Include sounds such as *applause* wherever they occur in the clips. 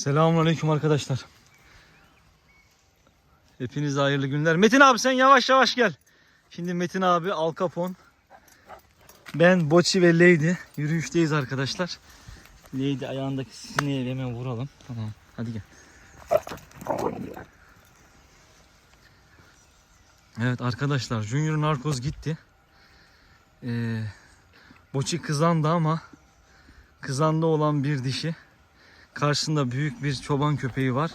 Selamünaleyküm arkadaşlar. Hepinize hayırlı günler. Metin abi sen yavaş yavaş gel. Şimdi Metin abi, Al Capone, ben, Boçi ve Lady yürüyüşteyiz arkadaşlar. Lady ayağındaki sineği hemen vuralım. Tamam. Hadi gel. Evet arkadaşlar Junior Narkoz gitti. Ee, Boçi kızandı ama kızanda olan bir dişi. Karşısında büyük bir çoban köpeği var.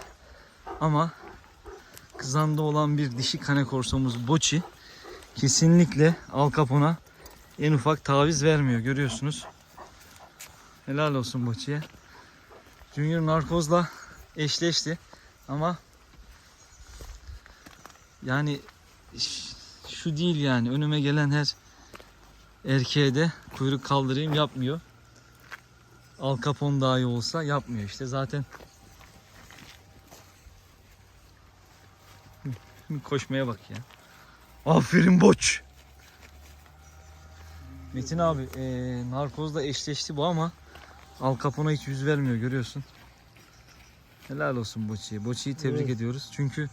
Ama kızanda olan bir dişi kane korsomuz Boçi kesinlikle Al Capone'a en ufak taviz vermiyor görüyorsunuz. Helal olsun Boçi'ye. Junior Narkoz'la eşleşti ama yani şu değil yani önüme gelen her erkeğe de kuyruk kaldırayım yapmıyor. Al Capone dahi olsa yapmıyor işte zaten. *laughs* Koşmaya bak ya. Aferin boç. Metin abi eee narkozla eşleşti bu ama Al Capone'a hiç yüz vermiyor görüyorsun. Helal olsun Boçi'ye. Boçi'yi tebrik Evet. ediyoruz. Çünkü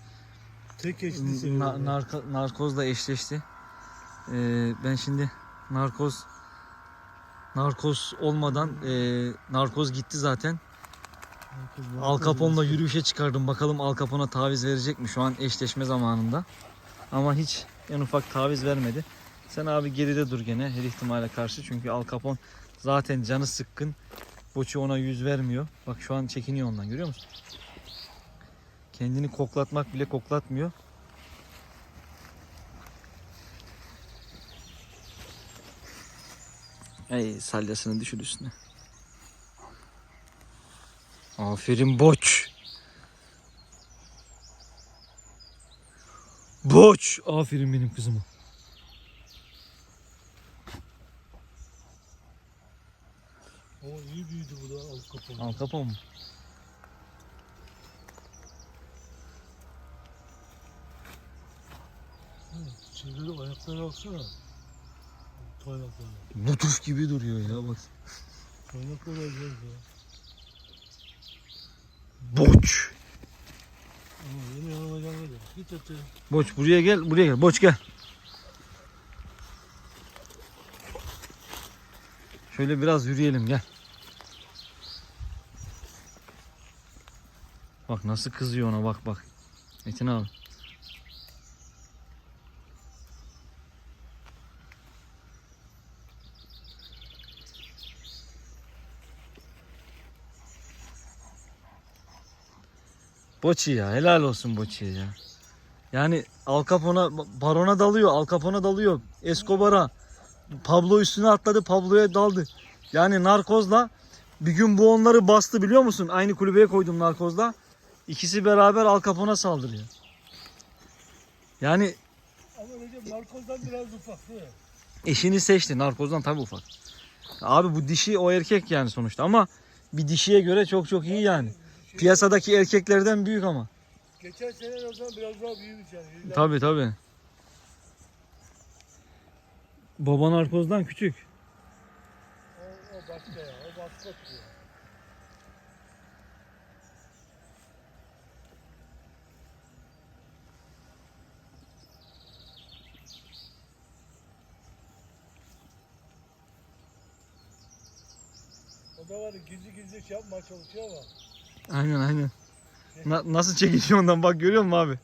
Tek na- narko- narkozla eşleşti. Eee, ben şimdi narkoz narkoz olmadan eee, narkoz gitti zaten. Al Capone'la yürüyüşe çıkardım. Bakalım Al Capone'a taviz verecek mi? Şu an eşleşme zamanında. Ama hiç en ufak taviz vermedi. Sen abi geride dur gene her ihtimale karşı. Çünkü Al Capone zaten canı sıkkın. Boçi ona yüz vermiyor. Bak şu an çekiniyor ondan görüyor musun? Kendini koklatmak bile koklatmıyor. Ey salyasını düşür üstüne. Aferin boç. Boç. Aferin benim kızıma. O iyi büyüdü bu da Al Capone. Al Capone mu? Hı, Şeyleri ayakları baksana. Toynakları. Lütuf gibi duruyor ya bak. Toynakları acayip ya. Boç. Ama yeni yanıma gelmedi. Git öte. Boç buraya gel, buraya gel. Boç gel. Şöyle biraz yürüyelim gel. Bak nasıl kızıyor ona bak bak. Metin abi. Boçi ya helal olsun Boçi'ye ya. Yani Al Capone'a, Baron'a dalıyor, Al Capone'a dalıyor, Escobar'a. Pablo üstüne atladı, Pablo'ya daldı. Yani Narkoz'la bir gün bu onları bastı biliyor musun? Aynı kulübeye koydum Narkoz'la. İkisi beraber Al Capone'a saldırıyor. Yani Ama Recep narkozdan biraz ufak değil mi? eşini seçti. Narkoz'dan tabii ufak. Abi bu dişi o erkek yani sonuçta ama bir dişiye göre çok çok iyi yani. Piyasadaki erkeklerden büyük ama. Geçen sene o zaman biraz daha büyümüş yani. İlla- Tabii tabii. Baba narkozdan küçük. O, o başka ya. O başka tutuyor. O da var gizli gizli şey yapmaya çalışıyor ama Aynen aynen. Na- nasıl çekiliyor ondan bak görüyor musun abi?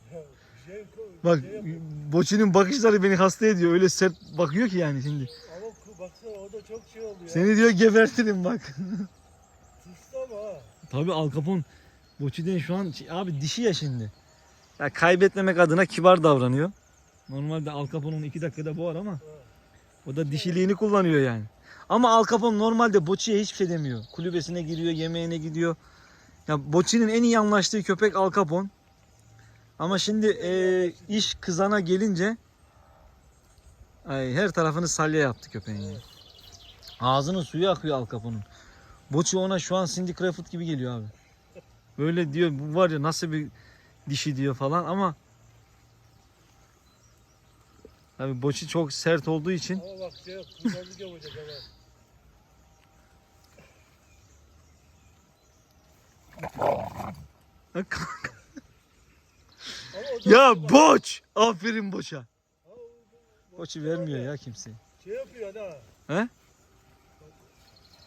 şey, Bak şey. Boçi'nin bakışları beni hasta ediyor. Öyle sert bakıyor ki yani şimdi. Ama baksana o da çok şey oldu ya. Seni diyor gebertirim bak. Tıstı ama ha. Tabii Al Capone Boçi'den şu an abi dişi ya şimdi. Ya kaybetmemek adına kibar davranıyor. Normalde Al Capone'un iki dakikada boğar ama o da dişiliğini kullanıyor yani. Ama Al Capone normalde Boçi'ye hiçbir şey demiyor. Kulübesine giriyor, yemeğine gidiyor. Ya Boçi'nin en iyi anlaştığı köpek Al Capone. Ama şimdi e, iş kızana gelince ay, her tarafını salya yaptı köpeğin. ya. Ağzının suyu akıyor Al Capone'un. Boçi ona şu an Cindy Crawford gibi geliyor abi. Böyle diyor bu var ya nasıl bir dişi diyor falan ama Tabii Boçi çok sert olduğu için Ama bak şey yapacak ama. Ha, kanka. Ama o da *laughs* ya boç. Aferin boça. Boçu vermiyor ya kimse. Şey yapıyor ha. He?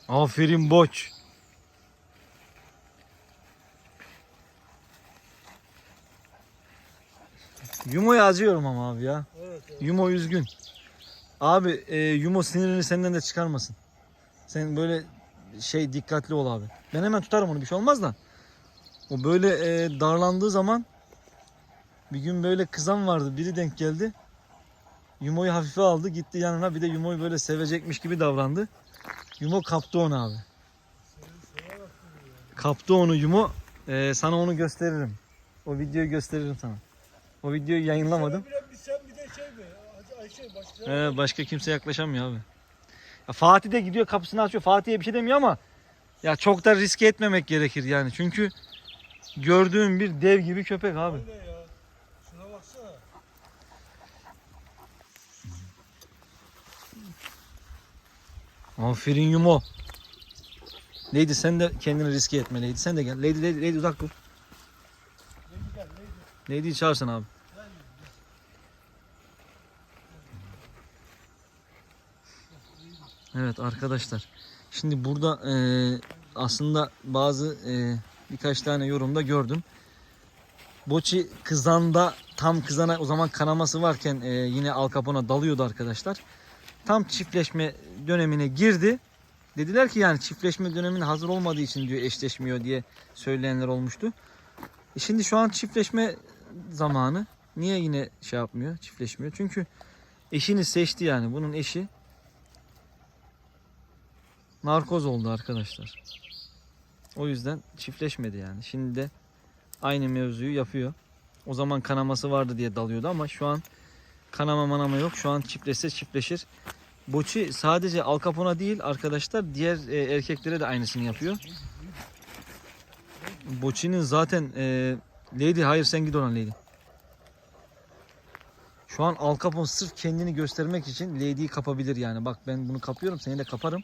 Aferin boç. Yumo'yu acıyorum ama abi ya. Evet. evet. Yumo üzgün. Abi e, Yumo sinirini senden de çıkarmasın. Sen böyle şey dikkatli ol abi. Ben hemen tutarım onu bir şey olmaz da. O böyle e, darlandığı zaman bir gün böyle kızan vardı biri denk geldi. Yumo'yu hafife aldı gitti yanına bir de Yumo'yu böyle sevecekmiş gibi davrandı. Yumo kaptı onu abi. Kaptı onu Yumo. E, sana onu gösteririm. O videoyu gösteririm sana. O videoyu yayınlamadım. Sen bir, bir sen bir de şey mi? Hacı Ayşe başka. Ee, başka kimse yaklaşamıyor abi. Fatih de gidiyor kapısını açıyor. Fatih'e bir şey demiyor ama ya çok da riske etmemek gerekir yani. Çünkü gördüğüm bir dev gibi köpek abi. Aferin Yumo. Lady sen de kendini riske etme Lady. Sen de gel. Lady, Lady, Lady uzak dur. Ne güzel neydi? Lady'yi çağırsın abi. Evet arkadaşlar. Şimdi burada e, aslında bazı e, birkaç tane yorumda gördüm. Boçi kızanda tam kızana o zaman kanaması varken e, yine Al Capone'a dalıyordu arkadaşlar. Tam çiftleşme dönemine girdi. Dediler ki yani çiftleşme dönemine hazır olmadığı için diyor eşleşmiyor diye söyleyenler olmuştu. E şimdi şu an çiftleşme zamanı. Niye yine şey yapmıyor, çiftleşmiyor? Çünkü eşini seçti yani. Bunun eşi narkoz oldu arkadaşlar. O yüzden çiftleşmedi yani. Şimdi de aynı mevzuyu yapıyor. O zaman kanaması vardı diye dalıyordu ama şu an kanama manama yok. Şu an çiftleşse çiftleşir. Boçi sadece Al Capone'a değil arkadaşlar diğer e, erkeklere de aynısını yapıyor. Boçi'nin zaten e, Lady hayır sen git oradan Lady. Şu an Al Capone sırf kendini göstermek için Lady'yi kapabilir yani. Bak ben bunu kapıyorum seni de kaparım.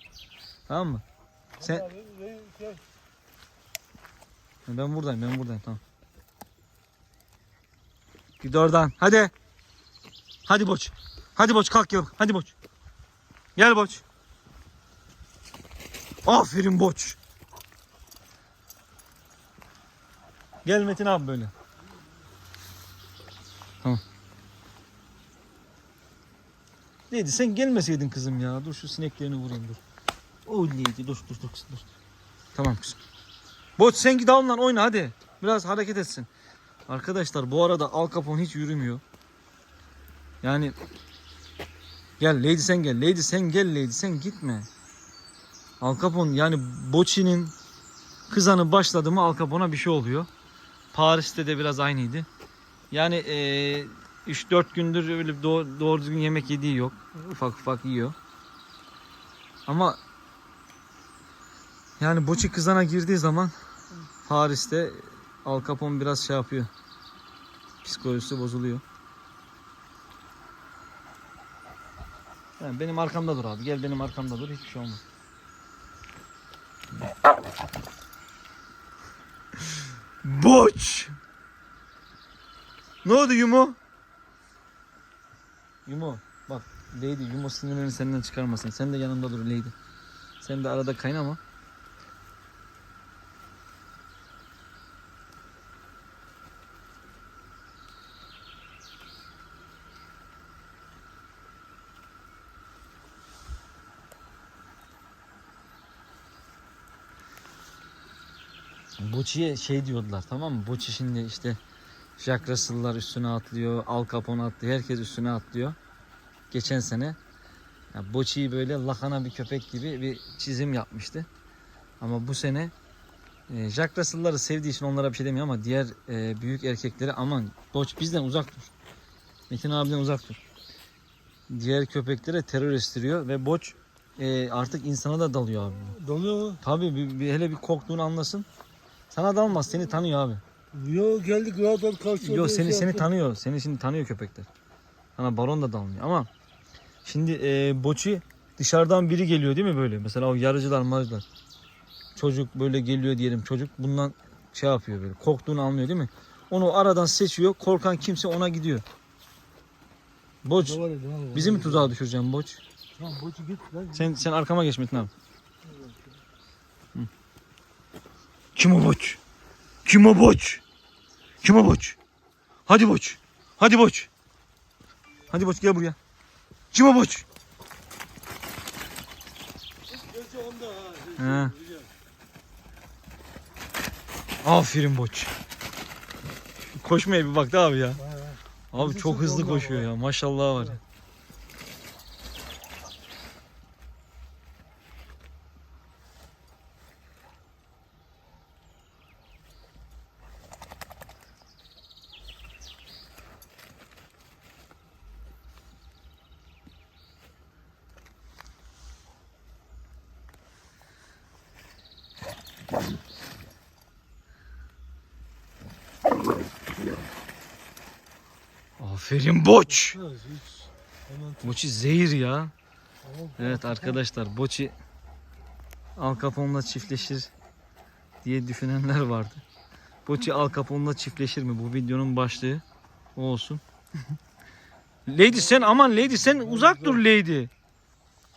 Tamam mı? Sen- Abi, ne- şey, Ben buradayım ben buradayım tamam. Git oradan hadi. Hadi Boç. Hadi Boç kalk gel. Hadi Boç. Gel Boç. Aferin Boç. Gel Metin abi böyle. Tamam. Neydi sen gelmeseydin kızım ya. Dur şu sineklerini vurayım dur. O neydi dur dur dur dur. Tamam kızım. Boç sen git onunla oyna hadi. Biraz hareket etsin. Arkadaşlar bu arada Al Capone hiç yürümüyor. Yani gel Lady sen gel. Lady sen gel Lady sen gitme. Al Capone yani Boçi'nin kızanı başladı mı Al Capone'a bir şey oluyor. Paris'te de biraz aynıydı. Yani eee 3-4 gündür öyle doğru, doğru düzgün yemek yediği yok. Ufak ufak yiyor. Ama yani Boçi kızana girdiği zaman Paris'te Al Capone biraz şey yapıyor. Psikolojisi bozuluyor. Yani benim arkamda dur abi. Gel benim arkamda dur. Hiçbir şey olmaz. *laughs* Boç. Ne oldu Yumo? Yumo bak Lady Yumo sinirlerini senden çıkarmasın. Sen de yanında dur Lady. Sen de arada kaynama. Boçi'ye şey diyordular tamam mı? Boçi şimdi işte Jack Russell'lar üstüne atlıyor, Al Capone atlıyor, herkes üstüne atlıyor. Geçen sene ya Boçi'yi böyle lakana bir köpek gibi bir çizim yapmıştı. Ama bu sene e, Jack Russell'ları sevdiği için onlara bir şey demiyor ama diğer e, büyük erkekleri aman Boç bizden uzak dur. Metin abiden uzak dur. Diğer köpeklere terör estiriyor ve Boç e, artık insana da dalıyor abi. Donuyor mu? Tabii bir, bir- hele bir korktuğunu anlasın. Sana dalmaz seni tanıyor abi. Yo geldik rahat ol karşıya. Yok seni şey seni tanıyor. Seni şimdi tanıyor köpekler. Sana baron da dalmıyor ama şimdi e, Boçi dışarıdan biri geliyor değil mi böyle? Mesela o yarıcılar marıcılar. Çocuk böyle geliyor diyelim çocuk bundan şey yapıyor böyle. Korktuğunu anlıyor değil mi? Onu aradan seçiyor. Korkan kimse ona gidiyor. Boç. Ne var ya, ne var? Bizi mi tuzağa düşüreceğim Boç? Lan boçu git lan. Sen sen arkama geç Metin abi. Hı. Kim o Boç? Kim o Boç? Kim o Boç? Hadi Boç. Hadi Boç. Hadi Boç gel buraya. Kim o Boç? He. Aferin Boç. Koşmaya bir baktı abi ya. Abi çok hızlı koşuyor ya. Maşallah var. Aferin Boç. Boçi zehir ya. Evet arkadaşlar Boçi Al Capone'la çiftleşir diye düşünenler vardı. Boçi Al Capone'la çiftleşir mi? Bu videonun başlığı o olsun. *laughs* Lady sen aman Lady sen uzak dur Lady.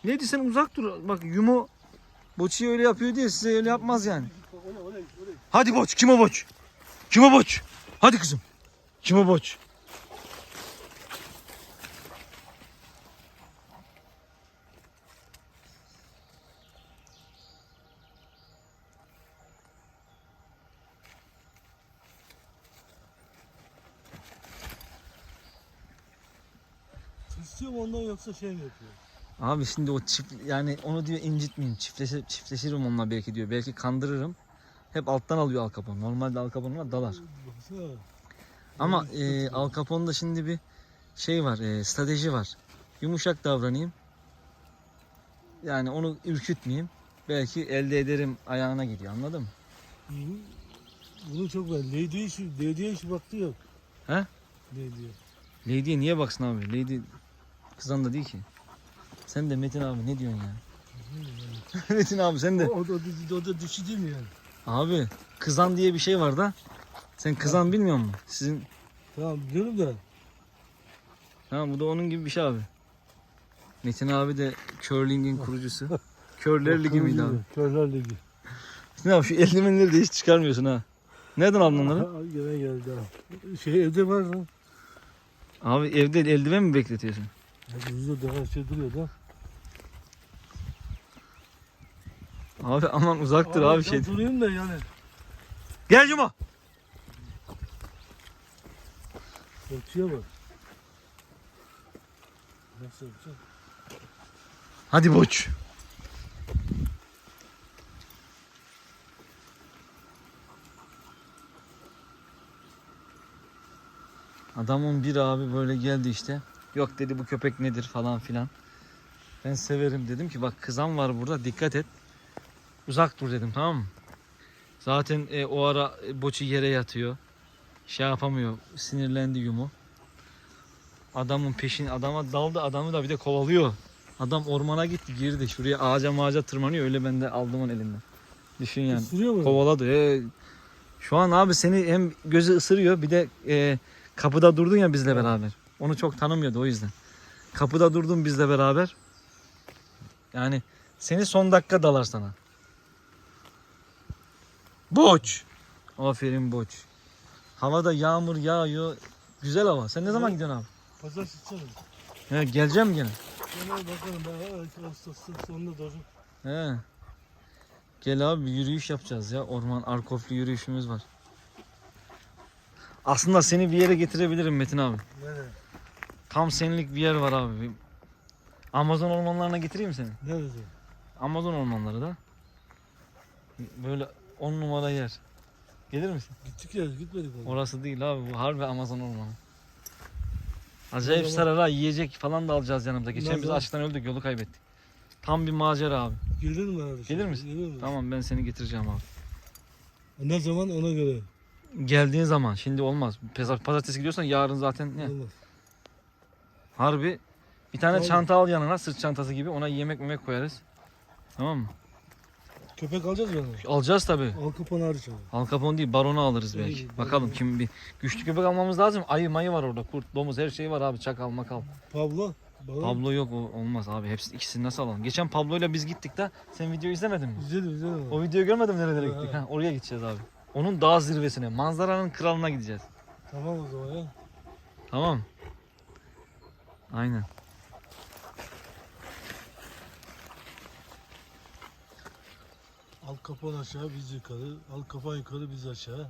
Lady sen uzak dur. Bak Yumo Boçi öyle yapıyor diye size öyle yapmaz yani. Hadi Boç kim o Boç? Kim o Boç? Hadi kızım. Kim o Boç? Yoksa şey yapıyor? Abi şimdi o çift yani onu diyor incitmeyeyim. Çiftleşir, çiftleşirim onunla belki diyor. Belki kandırırım. Hep alttan alıyor Al Capone. Normalde Al Capone ona dalar. Ama e, Al Capone'da şimdi bir şey var, e, strateji var. Yumuşak davranayım. Yani onu ürkütmeyeyim. Belki elde ederim ayağına gidiyor anladın mı? Bunu, bunu çok ben. Lady'ye şu, Lady'ye hiç baktı yok. He? Lady'ye. Lady'ye niye baksın abi? Lady kızan da değil ki. Sen de Metin abi ne diyorsun ya? *laughs* Metin abi sen de. o, o, da- o da dişi değil mi yani? Abi kızan diye bir şey var da. Sen kızan bilmiyor musun? Sizin Tamam biliyorum da. Ha bu da onun gibi bir şey abi. Metin abi de curling'in kurucusu. *laughs* Körler Ligi miydi abi? Körler Ligi. Metin abi şu eldivenleri de hiç çıkarmıyorsun ha. Nereden aldın onları? Gene geldi ha. Şey evde var lan. Abi evde eldiven mi bekletiyorsun? Yüzde daha şey duruyor da. Abi aman uzaktır abi, şey. ben Durayım da yani. Gel Cuma. Ölçüye bak. Nasıl yapacağım? Hadi boç. Adamın bir abi böyle geldi işte. Yok dedi bu köpek nedir falan filan. Ben severim dedim ki bak kızan var burada dikkat et. Uzak dur dedim tamam mı? Zaten e, o ara e, boçu yere yatıyor. Şey yapamıyor. Sinirlendi yumu. Adamın peşin adama daldı adamı da bir de kovalıyor. Adam ormana gitti girdi şuraya ağaca mağaca tırmanıyor öyle ben de aldım onu elinden. Düşün yani. Isırıyor mu? Kovaladı. Ee, şu an abi seni hem gözü ısırıyor bir de e, kapıda durdun ya bizle beraber. Onu çok tanımıyordu o yüzden. Kapıda durdun bizle beraber. Yani seni son dakika dalar sana. Boç. Aferin boç. Havada yağmur yağıyor. Güzel hava. Sen ne zaman gidiyorsun abi? Pazar sıçalım. He, geleceğim gene. Gene bakalım ben Ağustos'un sonuna doğru. He. Gel abi bir yürüyüş yapacağız ya. Orman Arkoflu yürüyüşümüz var. Aslında seni bir yere getirebilirim Metin abi. Nereye? Tam senlik bir yer var abi. Amazon ormanlarına getireyim seni? Nerede? Amazon ormanları da. Böyle 10 numara yer. Gelir misin? Gittik ya gitmedik oraya. Orası değil abi bu harbi Amazon ormanı. Acayip sarar ha yiyecek falan da alacağız yanımıza. Geçen biz açlıktan öldük yolu kaybettik. Tam bir macera abi. Gelir mi abi? Gelir misin? Gelir mi? Tamam ben seni getireceğim abi. Ne zaman ona göre. Geldiğin zaman şimdi olmaz. Pazar- Pazartesi gidiyorsan yarın zaten ne? Olmaz. Harbi bir tane Tamam. çanta al yanına sırt çantası gibi ona yemek memek koyarız. Tamam mı? Köpek alacağız mı? Alacağız tabi. Al kapanı abi. Al Capone değil baronu alırız belki. İyi, Bakalım bakalım. kim bir güçlü köpek almamız lazım. Ayı mayı var orada. Kurt, domuz her şey var abi. Çakal makal. Pablo. Bana Pablo yok o olmaz abi. Hepsi ikisini nasıl alalım? Geçen Pablo'yla biz gittik de sen videoyu izlemedin mi? İzledim izledim. O videoyu görmedin mi nerelere Ha. gittik? Ha, oraya gideceğiz abi. Onun dağ zirvesine, manzaranın kralına gideceğiz. Tamam o zaman ya. Tamam. Aynen. Al kapan aşağı biz yukarı. Al kapan yukarı biz aşağı.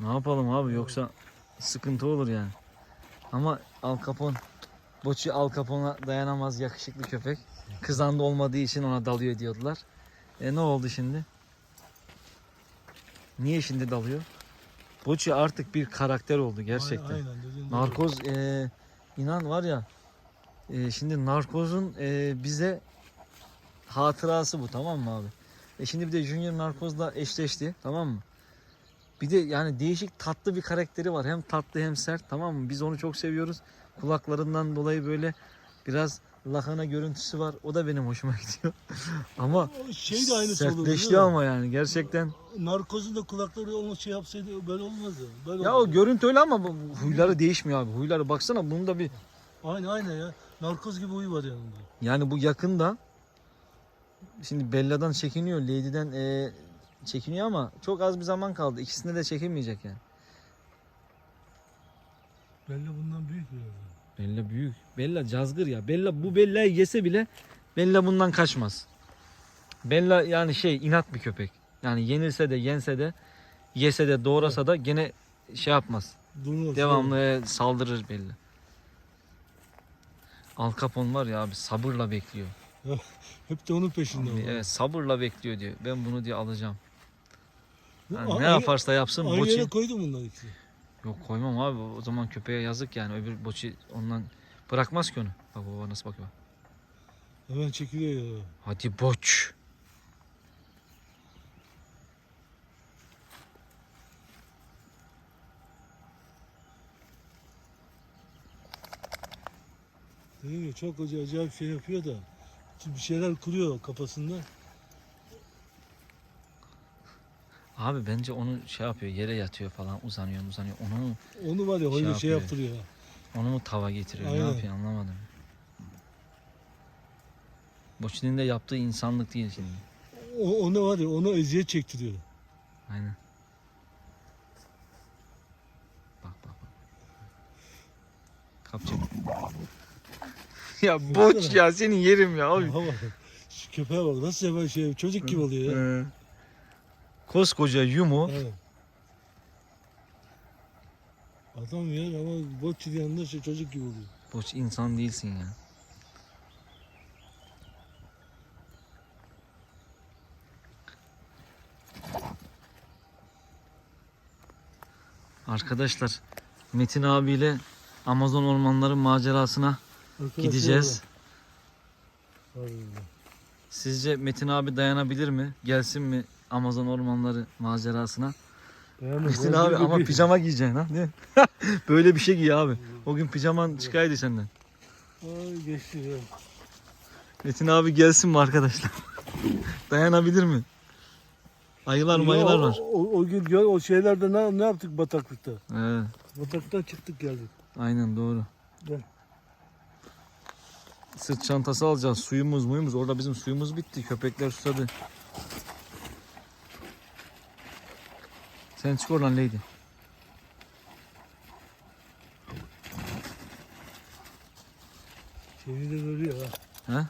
Ne yapalım abi yoksa sıkıntı olur yani. Ama Al Capone, Boçi Al Capone'a dayanamaz yakışıklı köpek. Kızanda olmadığı için ona dalıyor diyordular. E ne oldu şimdi? Niye şimdi dalıyor? Boçi artık bir karakter oldu gerçekten. Aynen, aynen Narkoz e, inan var ya e, şimdi narkozun e, bize hatırası bu tamam mı abi? E şimdi bir de Junior Narkoz'la eşleşti tamam mı? Bir de yani değişik tatlı bir karakteri var. Hem tatlı hem sert tamam mı? Biz onu çok seviyoruz. Kulaklarından dolayı böyle biraz lahana görüntüsü var. O da benim hoşuma gidiyor. *laughs* ama. O Şey de olur. sertleşti ama yani gerçekten. Narkozun da kulakları onu şey yapsaydı böyle olmazdı. Böyle Ya o olurdu. görüntü öyle ama huyları değişmiyor abi. Huyları baksana bunun da bir Aynen aynen ya. Narkoz gibi uyu var yanında. Yani bu yakında şimdi Bella'dan çekiniyor, Lady'den e, çekiniyor ama çok az bir zaman kaldı. İkisinde de çekemeyecek yani. Belli bundan büyük biraz. Bella büyük. Bella cazgır ya. Bella bu Bella'yı yese bile Bella bundan kaçmaz. Bella yani şey inat bir köpek. Yani yenilse de yense de yese de doğrasa da gene şey yapmaz. Durmaz. Devamlı saldırır Bella. Al Capone var ya abi sabırla bekliyor. *laughs* Hep de onun peşinde. Abi, evet sabırla bekliyor diyor. Ben bunu diye alacağım. Yani ne aynı- yaparsa yapsın Aynı boçi. yere koydum bunları ikisi. Yok koymam abi. O zaman köpeğe yazık yani. Öbür boçi ondan bırakmaz ki onu. Bak baba nasıl bakıyor. Hemen çekiliyor ya. Hadi boç. Dediğim gibi çok acayip, şey yapıyor da. Bir şeyler kuruyor kafasında. Abi bence onu şey yapıyor. Yere yatıyor falan. Uzanıyor uzanıyor. Onu mu, Onu var ya Şey öyle şey yapıyor. yaptırıyor. onu mu tava getiriyor? Aynen. Ne yapıyor anlamadım. Boçinin de yaptığı insanlık değil şimdi. O, onu var ya onu eziyet çektiriyor. Aynen. Bak bak bak. Kapacak. Ya boç ya senin yerim ya abi. Bak. Şu köpeğe bak nasıl hemen şey çocuk gibi oluyor ya. Ee, Koskoca yumu Evet. Adam ya ama botçu yanında şey çocuk gibi oluyor. boç insan değilsin ya. Arkadaşlar Metin abiyle Amazon ormanları macerasına gideceğiz. Sizce Metin abi dayanabilir mi? Gelsin mi Amazon ormanları macerasına? Dayanamaz. Metin abi ama pijama giyeceksin ha değil mi? *laughs* Böyle bir şey giy abi. O gün pijaman çıkaydı senden. Ay geçti ya. Metin abi gelsin mi arkadaşlar? *laughs* Dayanabilir mi? Ayılar mayılar var. O, o, o gün gör o şeylerde ne, ne yaptık bataklıkta? Evet, Bataktan çıktık geldik. aynen doğru. Gel. Sırt çantası alacağız. Suyumuz muyumuz. Orada bizim suyumuz bitti. Köpekler susadı. Sen çık oradan Lady. Seni de görüyor ha. Ha?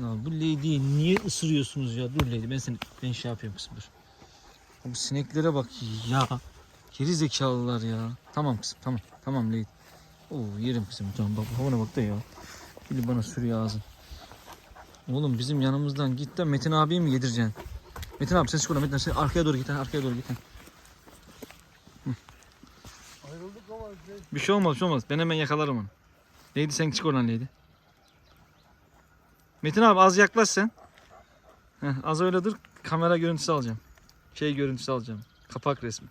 Ya bu Lady'yi niye ısırıyorsunuz ya? Dur Lady ben seni ben şey yapıyorum kızım dur. Bu sineklere bak ya. Geri zekalılar ya. Tamam kızım tamam. Tamam Lady. Oo yerim kızım tamam bak havana bak da ya. Biri bana sürüyor ağzım. Oğlum bizim yanımızdan git de Metin abiyi mi yedireceksin? Metin abi sen çık oradan Metin sen arkaya doğru git arkaya doğru git. Ayrıldık ama Bir şey olmaz bir şey olmaz. Ben hemen yakalarım onu. Lady sen çık oradan Lady. Metin abi az yaklaş sen. Heh, az öyle dur. Kamera görüntüsü alacağım. Şey görüntüsü alacağım. Kapak resmi.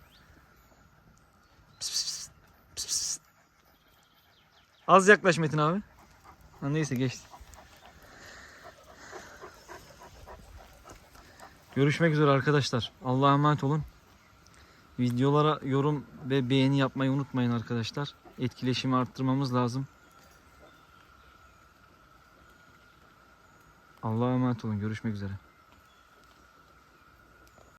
Pıs pıs pıs. Pıs. Az yaklaş Metin abi. Ha, neyse geçti. Görüşmek üzere arkadaşlar. Allah'a emanet olun. Videolara yorum ve beğeni yapmayı unutmayın arkadaşlar. Etkileşimi arttırmamız lazım. Allah'a emanet olun. Görüşmek üzere.